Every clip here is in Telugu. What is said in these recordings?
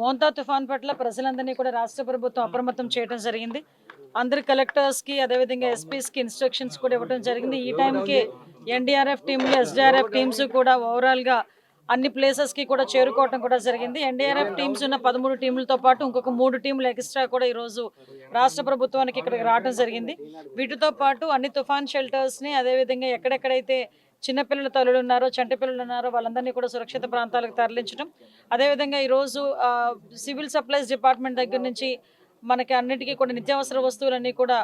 మోంతా తుఫాన్ పట్ల ప్రజలందరినీ కూడా రాష్ట్ర ప్రభుత్వం అప్రమత్తం చేయడం జరిగింది. అందరి కలెక్టర్స్కి అదేవిధంగా ఎస్పీస్కి ఇన్స్ట్రక్షన్స్ కూడా ఇవ్వడం జరిగింది. ఈ టైంకి ఎన్డీఆర్ఎఫ్ టీంలు ఎస్డీఆర్ఎఫ్ టీమ్స్ కూడా ఓవరాల్గా అన్ని ప్లేసెస్కి కూడా చేరుకోవడం కూడా జరిగింది. ఎన్డీఆర్ఎఫ్ టీమ్స్ ఉన్న పదమూడు టీంలతో పాటు ఇంకొక మూడు టీంలు ఎక్స్ట్రా కూడా ఈరోజు రాష్ట్ర ప్రభుత్వానికి ఇక్కడికి రావడం జరిగింది. వీటితో పాటు అన్ని తుఫాన్ షెల్టర్స్ని అదేవిధంగా ఎక్కడెక్కడైతే చిన్నపిల్లల తల్లులు ఉన్నారో చంటి పిల్లలు ఉన్నారో వాళ్ళందరినీ కూడా సురక్షిత ప్రాంతాలకు తరలించడం. అదేవిధంగా ఈరోజు సివిల్ సప్లైస్ డిపార్ట్మెంట్ దగ్గర నుంచి మనకి అన్నిటికీ కూడా నిత్యావసర వస్తువులన్నీ కూడా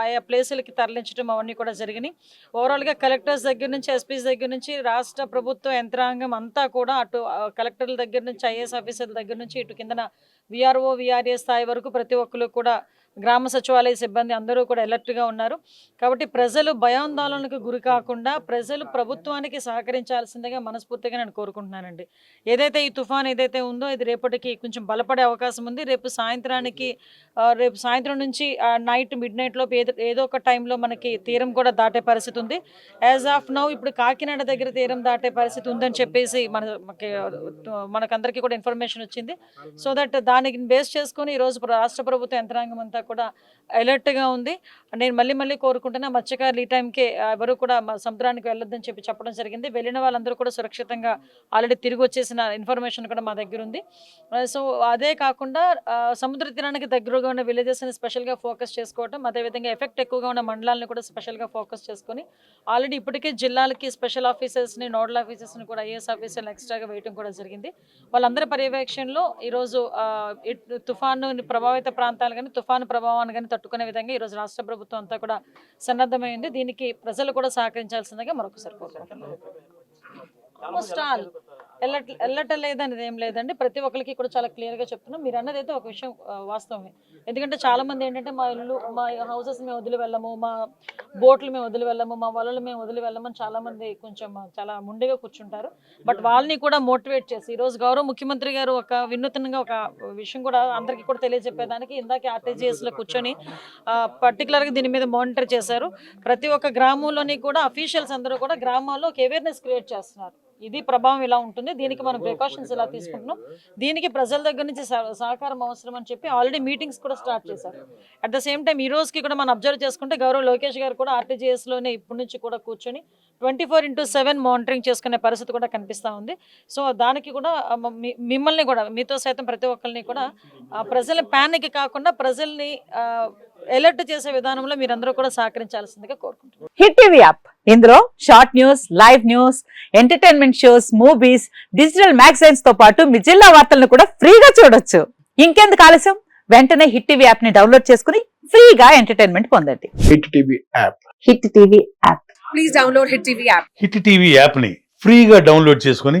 ఆయా ప్లేసులకి తరలించడం అవన్నీ కూడా జరిగినాయి. ఓవరాల్గా కలెక్టర్స్ దగ్గర నుంచి ఎస్పీస్ దగ్గర నుంచి రాష్ట్ర ప్రభుత్వ యంత్రాంగం అంతా కూడా అటు కలెక్టర్ల దగ్గర నుంచి ఐఏఎస్ ఆఫీసర్ల దగ్గర నుంచి ఇటు కిందన విఆర్ఓ విఆర్ఏ స్థాయి వరకు ప్రతి ఒక్కరు కూడా గ్రామ సచివాలయ సిబ్బంది అందరూ కూడా అలర్ట్గా ఉన్నారు. కాబట్టి ప్రజలు భయాందోళనకు గురి కాకుండా ప్రజలు ప్రభుత్వానికి సహకరించాల్సిందిగా మనస్ఫూర్తిగా నేను కోరుకుంటున్నానండి. ఏదైతే ఈ తుఫాన్ ఏదైతే ఉందో ఇది రేపటికి కొంచెం బలపడే అవకాశం ఉంది. రేపు సాయంత్రానికి రేపు సాయంత్రం నుంచి నైట్ మిడ్ నైట్ లోపు ఏదో ఏదో ఒక టైంలో మనకి తీరం కూడా దాటే పరిస్థితి ఉంది. యాజ్ ఆఫ్ నౌ ఇప్పుడు కాకినాడ దగ్గర తీరం దాటే పరిస్థితి ఉందని చెప్పేసి మన మనకందరికీ కూడా ఇన్ఫర్మేషన్ వచ్చింది. సో దట్ దానికి బేస్ చేసుకొని ఈరోజు రాష్ట్ర ప్రభుత్వ యంత్రాంగం అంతా కూడా అలర్ట్గా ఉంది. నేను మళ్ళీ మళ్ళీ కోరుకుంటున్నా మత్స్యకారులు ఈ టైంకే ఎవరు కూడా మా సముద్రానికి వెళ్ళొద్దని చెప్పి చెప్పడం జరిగింది. వెళ్ళిన వాళ్ళందరూ కూడా సురక్షితంగా ఆల్రెడీ తిరిగి వచ్చేసిన ఇన్ఫర్మేషన్ కూడా మా దగ్గర ఉంది. సో అదే కాకుండా సముద్ర తీరానికి దగ్గరగా ఉన్న విలేజెస్ని స్పెషల్గా ఫోకస్ చేసుకోవటం అదేవిధంగా ఎఫెక్ట్ ఎక్కువగా ఉన్న మండలాలను కూడా స్పెషల్గా ఫోకస్ చేసుకొని ఆల్రెడీ ఇప్పటికే జిల్లాలకి స్పెషల్ ఆఫీసర్స్ని నోడల్ ఆఫీసర్స్ని కూడా ఐఏఎస్ ఆఫీసర్లు ఎక్స్ట్రాగా వేయటం కూడా జరిగింది. వాళ్ళందరి పర్యవేక్షణలో ఈరోజు తుఫాను ప్రభావిత ప్రాంతాలు కానీ తుఫాను ప్రభావాన్ని కానీ తట్టుకునే విధంగా ఈరోజు రాష్ట్ర ప్రభుత్వం అంతా కూడా సన్నద్ధమైంది. దీనికి ప్రజలు కూడా సహకరించాల్సిందిగా మరొకసారి కోరుకుంటున్నాను ఆల్మోస్ట్ ఆల్ వెళ్ళట వెళ్ళటం లేదనేది ఏం లేదండి. ప్రతి ఒక్కరికి కూడా చాలా క్లియర్గా చెప్తున్నాం. మీరు అన్నది అయితే ఒక విషయం వాస్తవమే. ఎందుకంటే చాలా మంది ఏంటంటే మా ఇల్లు మా హౌసెస్ మేము వదిలి వెళ్ళము మా బోట్లు మేము వదిలి వెళ్ళము మా వలలు మేము వదిలి వెళ్ళమని చాలా మంది కొంచెం చాలా ముండిగా కూర్చుంటారు. బట్ వాళ్ళని కూడా మోటివేట్ చేసి ఈరోజు గౌరవ ముఖ్యమంత్రి గారు ఒక వినూత్నంగా ఒక విషయం కూడా అందరికీ కూడా తెలియజెప్పేదానికి ఇందాక ఆర్టీజీఎస్లో కూర్చొని పర్టికులర్గా దీని మీద మానిటర్ చేశారు. ప్రతి ఒక్క గ్రామంలోని కూడా అఫీషియల్స్ అందరూ కూడా గ్రామాల్లో ఒక అవేర్నెస్ క్రియేట్ చేస్తున్నారు. ఇది ప్రభావం ఇలా ఉంటుంది. దీనికి మనం ప్రికాషన్స్ ఇలా తీసుకుంటున్నాం. దీనికి ప్రజల దగ్గర నుంచి సహ- సహకారం అవసరం అని చెప్పి ఆల్రెడీ మీటింగ్స్ కూడా స్టార్ట్ చేశారు. అట్ ద సేమ్ టైం ఈ రోజుకి కూడా మనం అబ్జర్వ్ చేసుకుంటే గౌరవ్ లోకేష్ గారు కూడా ఆర్టీజీఎస్లోనే ఇప్పటి నుంచి కూడా కూర్చొని twenty four into seven monitoring చేసుకునే పరిస్థితి కూడా కనిపిస్తూ ఉంది. సో దానికి కూడా మిమ్మల్ని కూడా మీతో సైతం ప్రతి ఒక్కరిని కూడా ప్రజల ప్యానిక్ కాకుండా ప్రజల్ని ఎలర్ట్ చేసే విధానంలో మీరందరూ కూడా సహకరించాల్సిందిగా కోరుకుంటున్నాను హిట్ టీవీ యాప్ ఇందులో short news live news entertainment shows movies digital మ్యాగజైన్స్తో పాటు మీ జిల్లా వార్తలను కూడా ఫ్రీగా చూడొచ్చు. ఇంకెందుకు ఆలస్యం? వెంటనే హిట్ టీవీ యాప్ని డౌన్లోడ్ చేసుకుని ఫ్రీగా ఎంటర్టైన్మెంట్ పొందండి. Hit TV app hit TV app please download Hit TV app. Hit TV యాప్ని ఫ్రీగా డౌన్లోడ్ చేసుకొని